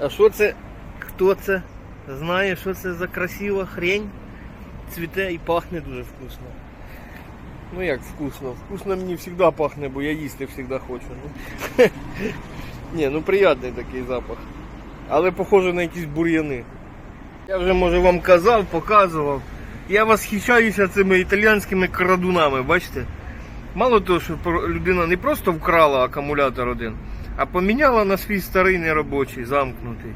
А що це? Хто це? Знає, що це за красива хрень? Цвіте і пахне дуже вкусно. Ну як вкусно? Вкусно мені завжди пахне, бо я їсти завжди хочу. Ну. Ні, ну приятний такий запах. Але похоже на якісь бур'яни. Я вже може вам казав, показував. Я восхищаюся цими італіянськими крадунами, бачите? Мало того, що людина не просто вкрала акумулятор один, а поміняла на свій старий неробочий, замкнутий.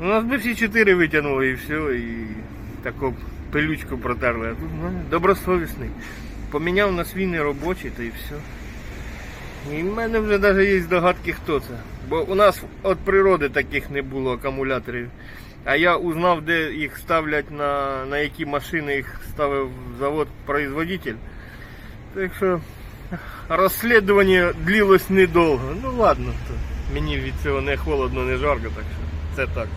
У нас би всі чотири витягнули і все, і таку пилючку протерли. А тут ну, добросовісний. Поміняв на свій неробочий, та і все. І в мене вже навіть є здогадки, хто це. Бо у нас від природи таких не було акумуляторів. А я узнав, де їх ставлять на, на які машини їх ставив завод-производитель. Так що розслідування длилось недовго. Ну ладно, то мені від цього не холодно, не жарко, так що це так.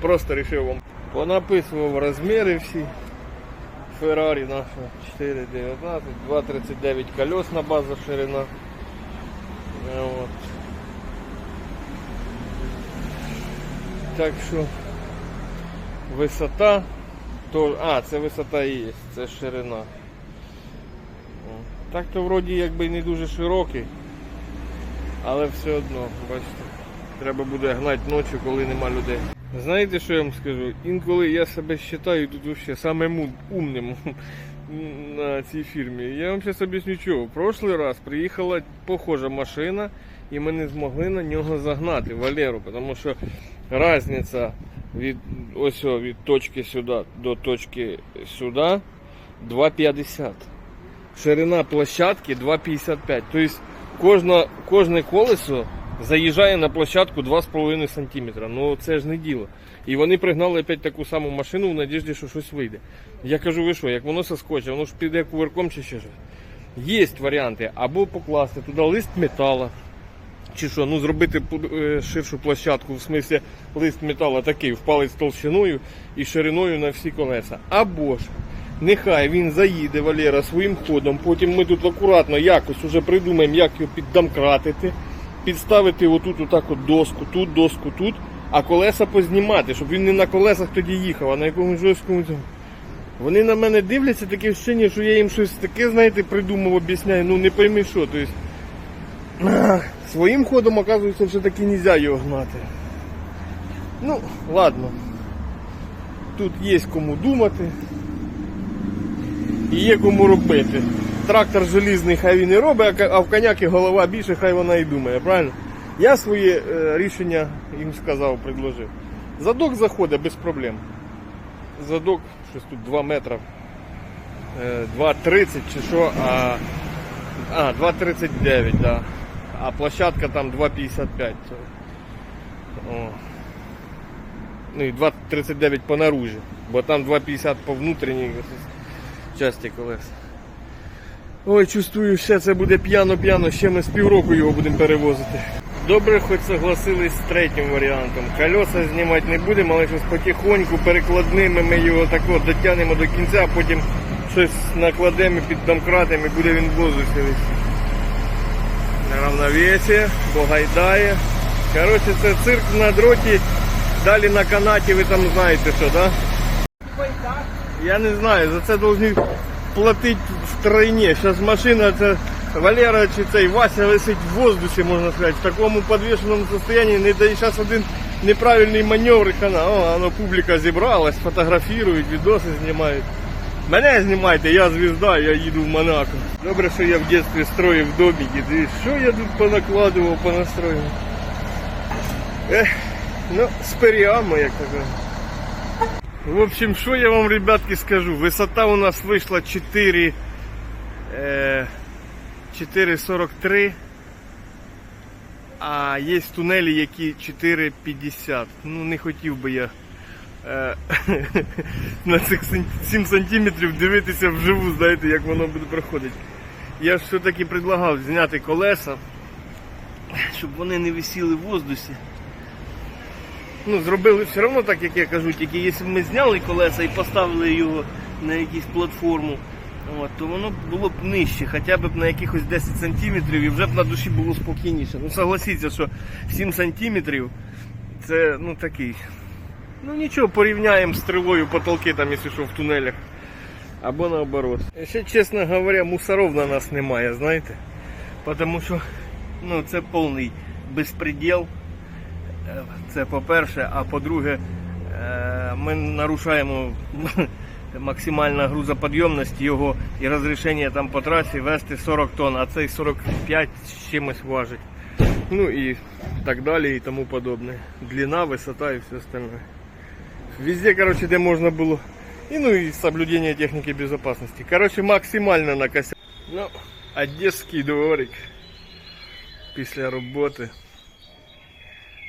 Просто вирішив вам. Понаписував розміри всі. Феррарі наша 419, 239 колесна база ширина. Е, От. Так що висота, то, а, це висота і є, це ширина. Так то вроді якби не дуже широкий, але все одно, бачите, треба буде гнати ночі, коли нема людей. Знаєте, що я вам скажу? Інколи я себе вважаю тут вообще самим умним на цій фірмі. Я вам зараз об'ясню чого. В прошлий раз приїхала похожа машина, і ми не змогли на нього загнати Валеру, тому що різниця від ось від точки сюди до точки сюди 2,50. Ширина площадки 2,55. Тобто кожна, кожне колесо заїжджає на площадку 2,5 см. Ну це ж не діло. І вони пригнали опять таку саму машину в надіжді, що щось вийде. Я кажу, ви що, як воно соскоче, воно ж піде кувирком чи ще щось. Є варіанти, або покласти туди лист металу, чи що, ну зробити е, ширшу площадку, в смислі лист металу такий в палець толщиною і шириною на всі колеса. Або ж нехай він заїде Валера своїм ходом, потім ми тут акуратно якось уже придумаємо, як його піддомкратити, підставити отут отак от доску, тут доску, тут, а колеса познімати, щоб він не на колесах тоді їхав, а на якомусь жорсткому. Вони на мене дивляться таке вчення, що я їм щось таке, знаєте, придумав, об'ясняю, ну не пойми що. Тобто, Своїм ходом, оказується, все таки не можна його гнати. Ну, ладно. Тут є кому думати. І є кому робити. Трактор желізний хай він і робить, а в коняки голова більше, хай вона і думає, правильно? Я своє е, рішення їм сказав, предложив. Задок заходить без проблем. Задок, щось тут 2 метри. Е, 2,30 чи що, а, а 2,39, да. А площадка там 2,55. О. Ну і 2,39 по наружі, бо там 2,50 по внутрішній часті колес. Ой, чувствую, ще це буде п'яно-п'яно, ще ми з півроку його будемо перевозити. Добре, хоч согласились з третім варіантом. Кольоса знімати не будемо, але щось потихоньку перекладними ми його так от дотягнемо до кінця, а потім щось накладемо під домкратом і буде він в воздусі висіти. Равновесие, бо гайдає. Коротше, це цирк на дроті, далі на канаті, ви там знаєте що, да? Я не знаю, за це повинні платити втройні. Зараз машина, це Валера чи цей Вася висить в воздусі, можна сказати, в такому підвішеному стані, не дає зараз один неправильний маневр хана. О, воно публіка зібралась, фотографують, відоси знімають. Мене знімайте, я звізда, я їду в Монако. Добре, що я в дитинстві строїв домики. Дивись, що я тут понакладував, понастроїв. Ех, ну, сперіамо, як кажуть. В общем, що я вам, ребятки, скажу. Висота у нас вийшла 4, е, 4,43. А є тунелі, які 4,50. Ну, не хотів би я е, на цих 7 сантиметрів дивитися вживу, знаєте, як воно буде проходити. Я ж все-таки предлагав зняти колеса, щоб вони не висіли в воздусі. Ну, зробили все одно так, як я кажу, тільки якщо б ми зняли колеса і поставили його на якусь платформу, от, то воно було б нижче, хоча б на якихось 10 сантиметрів і вже б на душі було спокійніше. Ну согласіться, що 7 сантиметрів Це ну такий. Ну нічого, порівняємо з тривою потолки там, якщо що в тунелях. Або наоборот. Ще, чесно говоря, мусоров на нас немає, знаєте? Тому що ну, це повний безпреділ. Це по-перше, а по-друге, е, ми нарушаємо максимальну грузоподйомність його і розрішення там по трасі вести 40 тонн, а цей 45 з чимось важить. Ну і так далі і тому подобне. Длина, висота і все остальне. Везде, короче, де можна було. І ну і соблюдение техніки безопасности. Короче, максимально накосяк. Ну, одеський дворик після роботи.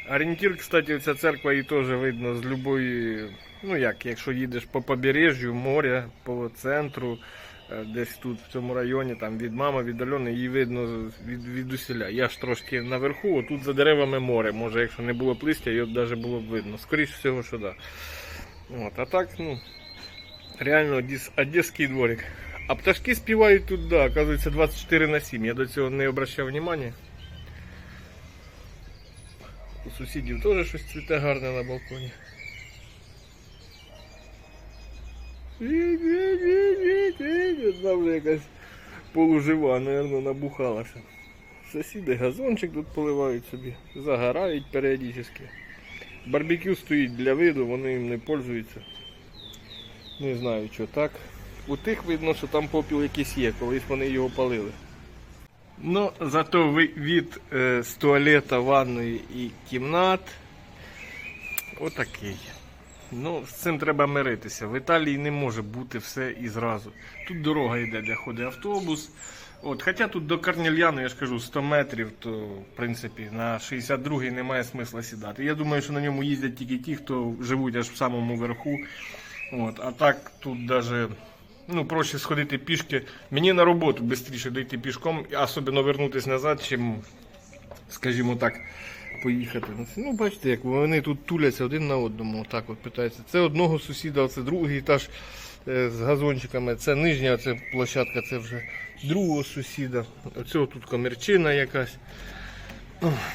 Орієнтир, кстати, ця церква і теж видно з любої, ну як, якщо їдеш по побережжю, моря, по центру, е, десь тут в цьому районі, там від мами, від Альони, її видно від, від усіля. Я ж трошки наверху, тут за деревами море. Може, якщо не було б листя, навіть було б видно. Скоріше всього, що да. От, а так, ну, реально одес, одеський дворик. А пташки співають тут, да, оказується 24 на 7. Я до цього не обращав внимання. У сусідів теж щось цвіте гарне на балконі. Одна якась полужива, мабуть, набухалася. Сусіди газончик тут поливають собі, загорають періодично. Барбекю стоїть для виду, вони їм не пользуються. Не знаю, що так. У тих видно, що там попіл якийсь є, колись вони його палили. Ну, зато від е, з туалета, ванної і кімнат отакий. Ну, з цим треба миритися. В Італії не може бути все і зразу. Тут дорога йде, де ходить автобус. От, хоча тут до Карнільяну, я ж кажу, 100 метрів, то в принципі на 62-й немає смисла сідати. Я думаю, що на ньому їздять тільки ті, хто живуть аж в самому верху. От, а так тут даже ну, проще сходити пішки. Мені на роботу швидше дійти пішком, особливо вернутися назад, чим, скажімо так, поїхати. Ну, бачите, як вони тут туляться один на одному. Так от питаються. Це одного сусіда, це другий етаж е, з газончиками, це нижня це площадка, це вже другого сусіда. Оцього тут комерчина якась.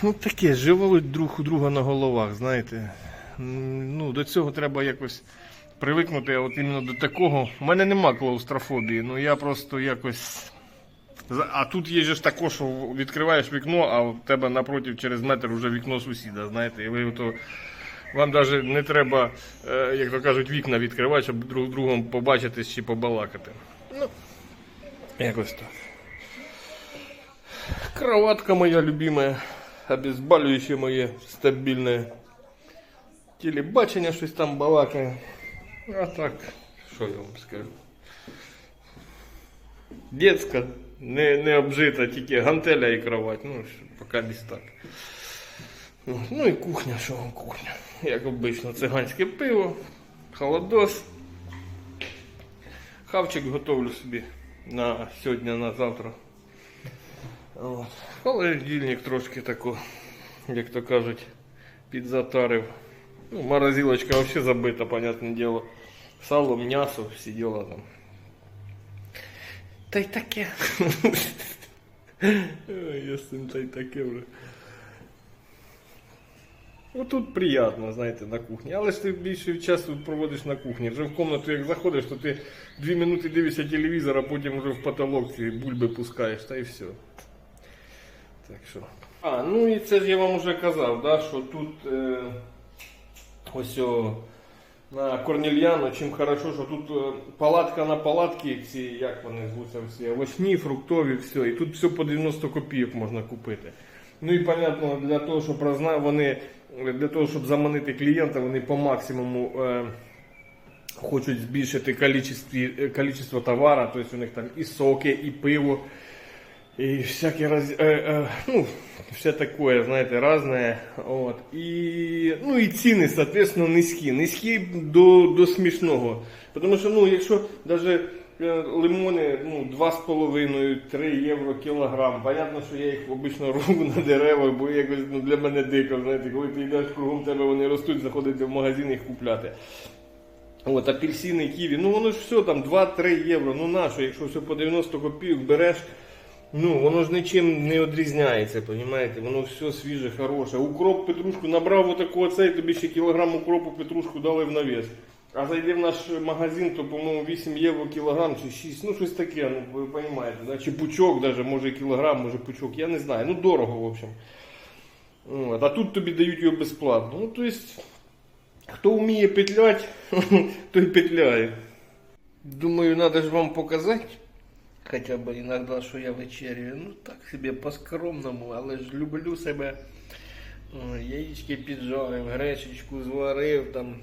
Ну таке, живуть друг у друга на головах, знаєте. Ну, до цього треба якось привикнути, от іменно до такого. У мене нема клаустрофобії, ну я просто якось. А тут є ж також, що відкриваєш вікно, а в тебе напротив через метр вже вікно сусіда, знаєте, і ви то. Вам навіть не треба, е, як то кажуть, вікна відкривати, щоб друг з другом побачитись чи побалакати. Ну, якось так. Кроватка моя любимая, обезболивающее моє стабільне. Телебачення щось там балакає. А так, що я вам скажу. Детська, не, не обжита, тільки гантеля і кровать. Ну, поки десь так. Ну, і кухня, що вам кухня. Як обично, циганське пиво, холодос. Хавчик готовлю собі на сьогодні, на завтра. От. Холодильник трошки тако, як то кажуть, підзатарив. Ну, морозилочка вообще забита, понятное дело. Сало, м'ясо, всі діла там. Та й таке. Я з цим та й таке вже. Ну тут приємно, знаєте, на кухні. Але ж ти більше часу проводиш на кухні. Вже в кімнату, як заходиш, то ти дві минути дивишся телевізор, а потім вже в потолок ці бульби пускаєш, та і все. Так що. А, ну і це ж я вам вже казав, да, що тут е, ось о, на Корнельяно, чим хорошо, що тут е, палатка на палатки, ці, як вони звуться всі, овочні, фруктові, все. І тут все по 90 копійок можна купити. Ну і понятно, для того, щоб вони, для того, щоб заманити клієнта, вони по максимуму е, хочуть збільшити кількість, кількість товару, тобто у них там і соки, і пиво. И всякие раз, э, э, ну, все такое, знаете, разное. Вот. И, ну и ціни, соответственно, низькі. Низькі до, до смішного. Тому що, ну, якщо даже е, лимони ну, 2,5-3 євро кілограм, понятно, що я їх обично рву на дерева, бо якось ну, для мене дико, знаєте, коли ти йдеш кругом тебе вони ростуть, заходити в магазин їх купляти. От, апельсини, ківі, ну воно ж все там 2-3 євро. Ну нащо, якщо все по 90 копійок береш, Ну, воно ж нічим не відрізняється, розумієте? Воно все свіже, хороше. Укроп, петрушку набрав отаку оцей, тобі ще кілограм укропу, петрушку дали в навіс. А зайди в наш магазин, то, по-моєму, 8 євро кілограм чи 6, ну щось таке, ну ви розумієте, да? чи пучок даже, може кілограм, може пучок, я не знаю. Ну дорого, в общем. От. А тут тобі дають його безплатно. Ну, то есть, хто вміє петлять, той петляє. Думаю, надо ж вам показати. Хотя бы иногда, що я вечеряю. Ну так собі по-скромному, але ж люблю себе. Яєчки піджарив, гречечку зварив там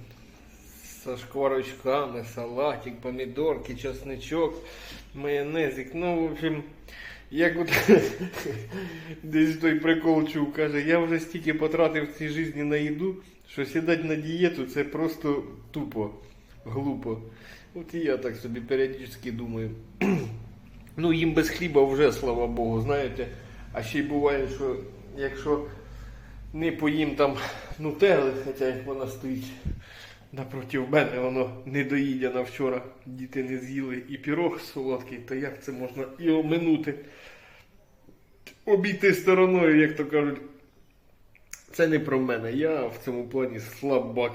со шкварочками, салатик, помідорки, чесничок, майонезик. Ну, в общем, як от десь той прикол чув, каже, я вже стільки потратив в цій житті на їду, що сідати на дієту це просто тупо, глупо. От і я так собі періодично думаю. Ну, їм без хліба вже, слава Богу, знаєте. А ще й буває, що якщо не поїм там нутели, хоча як вона стоїть напроти мене, воно не доїдяно вчора, діти не з'їли і пірог солодкий, то як це можна і оминути? Обійти стороною, як то кажуть. Це не про мене. Я в цьому плані слабак.